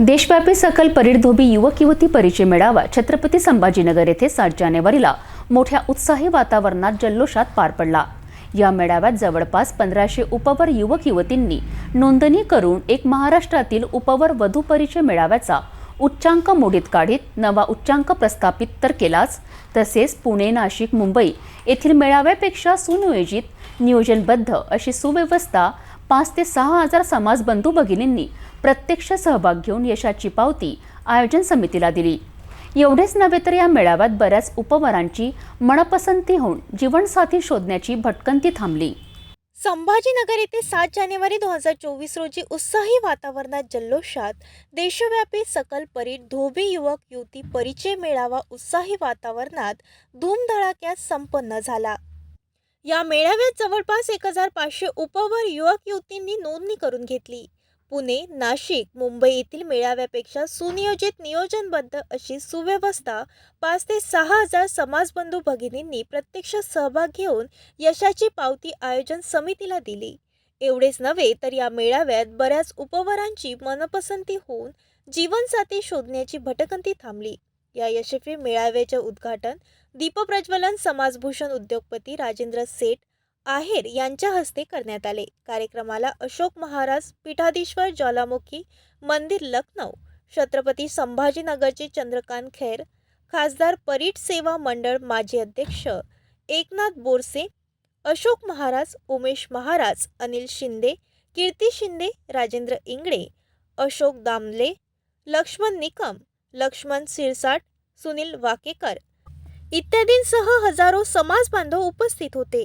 देशव्यापी सकल परीडधोबी युवक युवती परिचय मेळावा छत्रपती संभाजीनगर येथे सात जानेवारीला मोठ्या उत्साही वातावरणात जल्लोषात पार पडला. या मेळाव्यात जवळपास पंधराशे उपवर युवक युवतींनी नोंदणी करून एक महाराष्ट्रातील उपवर वधू परिचय मेळाव्याचा उच्चांक मोडीत काढीत नवा उच्चांक प्रस्थापित तर केलाच. तसेच पुणे नाशिक मुंबई येथील मेळाव्यापेक्षा सुनियोजित नियोजनबद्ध अशी सुव्यवस्था पाच ते सहा हजार समाजबंधू भगिनींनी प्रत्यक्ष सहभाग घेऊन यशाची पावती आयोजन समितीला दिली. एवढेच नव्हे तर या मेळाव्यात बऱ्याच उपवरांची मनपसंती होऊन जीवनसाथी शोधण्याची भटकंती थांबली. संभाजीनगर येथे सात जानेवारी दोन हजार चोवीस रोजी उत्साही वातावरणात जल्लोषात देशव्यापी सकल परीट धोबी युवक युवती परिचय मेळावा उत्साही वातावरणात धूमधडाक्यात संपन्न झाला. या मेळाव्यात जवळपास एक हजार पाचशे उपवर युवक युवतींनी नोंदणी करून घेतली. पुणे नाशिक मुंबई येथील मेळाव्यापेक्षा सुनियोजित नियोजनबद्ध अशी सुव्यवस्था पाच ते सहा हजार समाजबंधू भगिनींनी प्रत्यक्ष सहभाग घेऊन यशाची पावती आयोजन समितीला दिली. एवढेच नव्हे तर या मेळाव्यात बऱ्याच उपवरांची मनपसंती होऊन जीवनसाथी शोधण्याची भटकंती थांबली. या यशस्वी मेळाव्याचे उद्घाटन दीपप्रज्वलन समाजभूषण उद्योगपती राजेंद्र सेठ आहेर यांच्या हस्ते करण्यात आले. कार्यक्रमाला अशोक महाराज पीठाधीश्वर ज्वालामुखी मंदिर लखनौ छत्रपती संभाजीनगरचे चंद्रकांत खैर खासदार परीट सेवा मंडळ माजी अध्यक्ष एकनाथ बोरसे अशोक महाराज उमेश महाराज अनिल शिंदे कीर्ती शिंदे राजेंद्र इंगळे अशोक दामले लक्ष्मण निकम लक्ष्मण सिरसाट सुनील वाकेकर इत्यादींसह हजारो समाज बांधव उपस्थित होते.